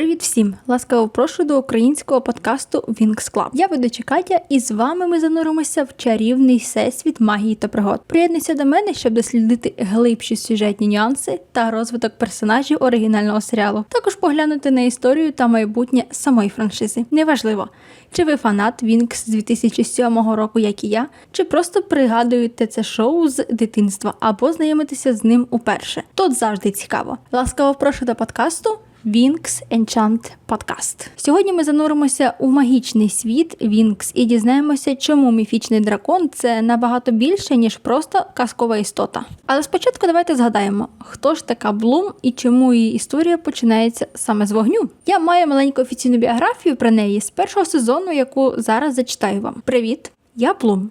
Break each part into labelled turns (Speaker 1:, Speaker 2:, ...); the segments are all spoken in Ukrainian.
Speaker 1: Привіт всім! Ласкаво прошу до українського подкасту Wings Club. Я ведуча Катя, і з вами ми зануримося в чарівний всесвіт магії та пригод. Приєднуйся до мене, щоб дослідити глибші сюжетні нюанси та розвиток персонажів оригінального серіалу. Також поглянути на історію та майбутнє самої франшизи. Неважливо, чи ви фанат Вінкс з 2007 року, як і я, чи просто пригадуєте це шоу з дитинства або знайомитеся з ним уперше. Тут завжди цікаво. Ласкаво прошу до подкасту. Вінкс Enchant Podcast. Сьогодні ми зануримося у магічний світ Вінкс і дізнаємося, чому міфічний дракон це набагато більше, ніж просто казкова істота. Але спочатку давайте згадаємо, хто ж така Блум і чому її історія починається саме з вогню. Я маю маленьку офіційну біографію про неї з першого сезону, яку зараз зачитаю вам. Привіт! Я Блум.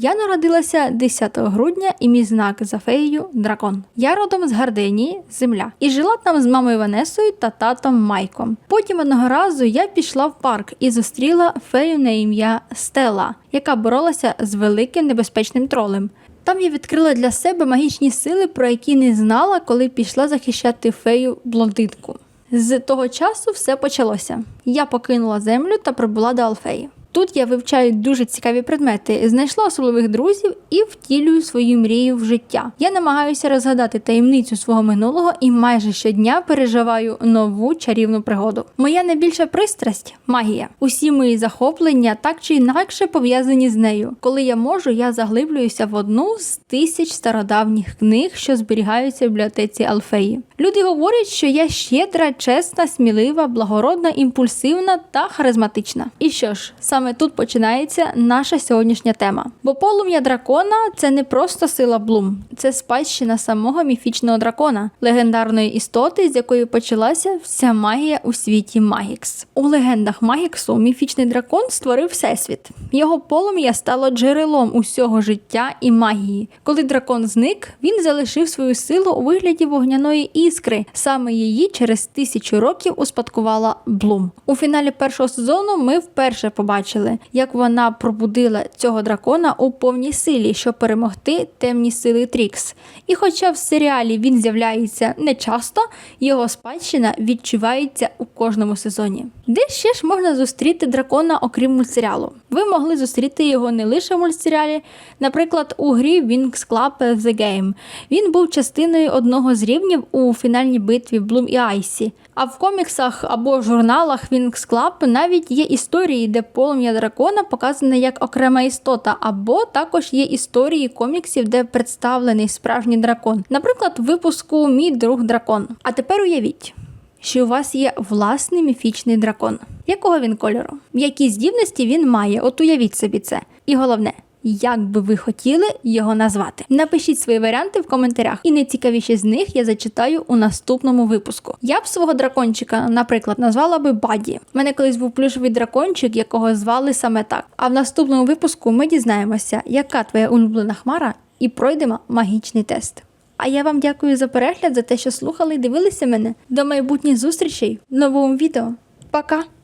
Speaker 1: Я народилася 10 грудня і мій знак за феєю дракон. Я родом з Гарденії, земля, і жила там з мамою Ванесою та татом Майком. Потім одного разу я пішла в парк і зустріла фею на ім'я Стела, яка боролася з великим небезпечним тролем. Там я відкрила для себе магічні сили, про які не знала, коли пішла захищати фею блондинку. З того часу все почалося. Я покинула землю та прибула до Алфеї. Тут я вивчаю дуже цікаві предмети, знайшла особливих друзів і втілюю свою мрію в життя. Я намагаюся розгадати таємницю свого минулого і майже щодня переживаю нову чарівну пригоду. Моя найбільша пристрасть магія. Усі мої захоплення так чи інакше пов'язані з нею. Коли я можу, я заглиблююся в одну з тисяч стародавніх книг, що зберігаються в бібліотеці Алфеї. Люди говорять, що я щедра, чесна, смілива, благородна, імпульсивна та харизматична. І що ж, саме тут починається наша сьогоднішня тема. Бо полум'я дракона це не просто сила Блум, це спадщина самого міфічного дракона, легендарної істоти, з якої почалася вся магія у світі Магікс. У легендах Магіксу міфічний дракон створив всесвіт. Його полум'я стало джерелом усього життя і магії. Коли дракон зник, він залишив свою силу у вигляді вогняної іскри. Саме її через тисячу років успадкувала Блум. У фіналі першого сезону ми вперше побачили, як вона пробудила цього дракона у повній силі, щоб перемогти темні сили Трікс. І хоча в серіалі він з'являється не часто, його спадщина відчувається у кожному сезоні. Де ще ж можна зустріти дракона, окрім мультсеріалу? Ви могли зустріти його не лише в мультсеріалі, наприклад, у грі Wings Club The Game. Він був частиною одного з рівнів у фінальній битві Блум і Айсі. А в коміксах або журналах Wings Club навіть є історії, де полум'я дракона показане як окрема істота, або також є історії коміксів, де представлений справжній дракон. Наприклад, випуску Мій друг дракон. А тепер уявіть. Що у вас є власний міфічний дракон. Якого він кольору? Які здібності він має? От уявіть собі це. І головне, як би ви хотіли його назвати? Напишіть свої варіанти в коментарях, і найцікавіші з них я зачитаю у наступному випуску. Я б свого дракончика, наприклад, назвала би Баді. У мене колись був плюшовий дракончик, якого звали саме так. А в наступному випуску ми дізнаємося, яка твоя улюблена хмара, і пройдемо магічний тест. А я вам дякую за перегляд, за те, що слухали і дивилися мене. До майбутніх зустрічей в новому відео. Пока!